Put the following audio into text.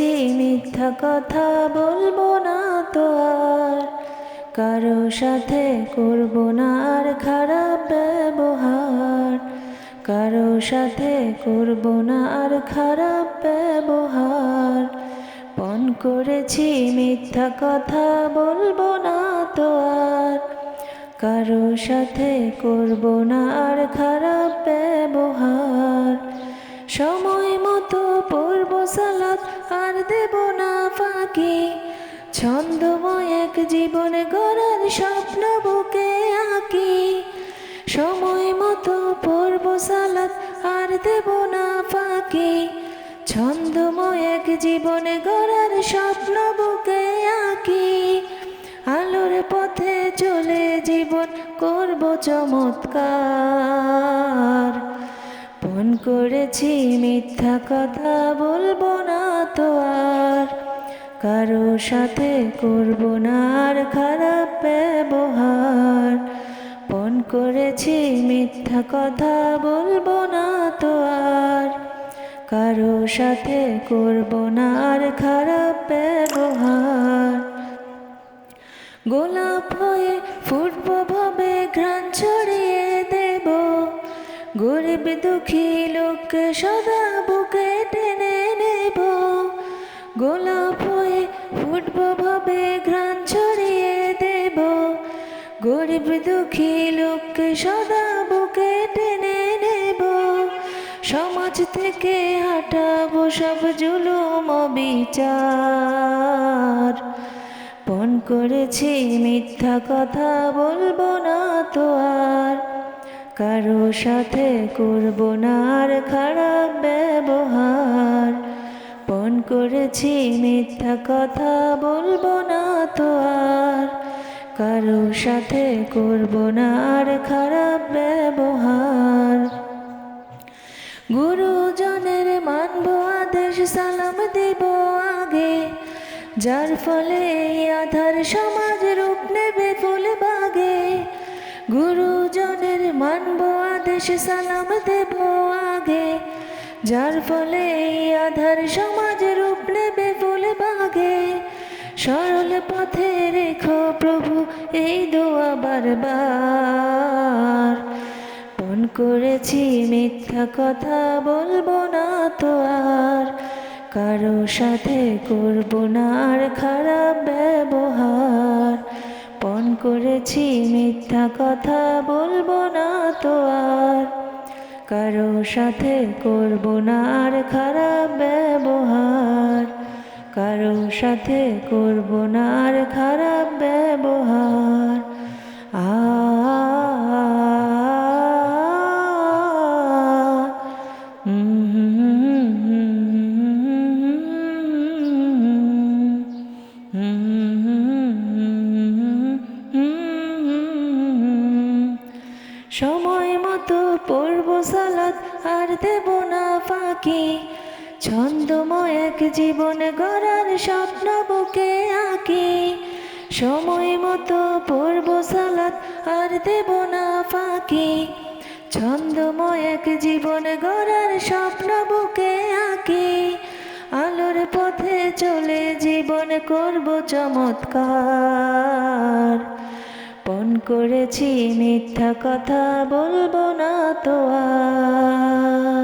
মিথ্যা কথা বলব না তো আর। কারও সাথে করব না আর খারাপ ব্যবহার। কারও সাথে করব না আর খারাপ ব্যবহার। পণ করেছি, মিথ্যা কথা বলব না তো আর। কারও সাথে করব না আর খারাপ ব্যবহার। সময় জীবনে গড়ার স্বপ্ন বুকে আঁকি। সময় মতো পড়ব সালাত, আর দেব না ফাঁকি। ছন্দময় এক জীবনে গড়ার স্বপ্ন বুকে আঁকি। আলোর পথে চলে জীবন করব চমৎকার। পণ করেছি, মিথ্যা কথা বলব না তো আর। কারও সাথে করব না আর খারাপ ব্যবহার। পণ করেছি, মিথ্যা কথা বলব না তো আর। কারও সাথে করব না আর খারাপ ব্যবহার। গোলাপ হয়ে ফুটব, ভাবে ঘ্রাণ ছড়িয়ে দেব। গরিব দুঃখী লোককে সদা বুকে টেনে নেব। গোলাপ ভাবে ঘ্রাণ ছড়িয়ে দেব? গরিব দুঃখী লোককে সদা বুকে টেনে নেব। সমাজ থেকে হাঁটাবো সব জুলুম বিচার পণ করেছি মিথ্যা কথা বলব না তো আর। কারও সাথে করব না আর খারাপ ব্যবহার। পণ করেছি, মিথ্যা কথা বলব না তো আর। কারও সাথে করব না আর খারাপ ব্যবহার। গুরুজনের মানব আদেশ, সালাম দেব আগে। যার ফলে আধার সমাজ রূপ নেবে ফুল বাগে। গুরুজনের মানব আদেশ, সালাম দেব আগে। যার ফলে আধার সমাজ রূপ নেবে ফুল বাগে। সরল পথে রেখো প্রভু, এই দোয়া বারবার। পণ করেছি মিথ্যা কথা বলব না তো আর। কারও সাথে করব না আর খারাপ ব্যবহার। পণ করেছি মিথ্যা কথা বলব না তো আর। কারও সাথে করব না আর খারাপ ব্যবহার। কারও সাথে করব না আর খারাপ পড়ব সালাত আর দেব না ফাঁকি। ছন্দময় এক জীবন গড়ার স্বপ্ন বুকে আঁকি। সময় মতো পড়ব সালাত আর দেব না ফাঁকি। ছন্দময় এক জীবন গড়ার স্বপ্ন বুকে আঁকি। আলোর পথে চলে জীবন করব চমৎকার। করেছি মিথ্যা কথা বলব না তো আর।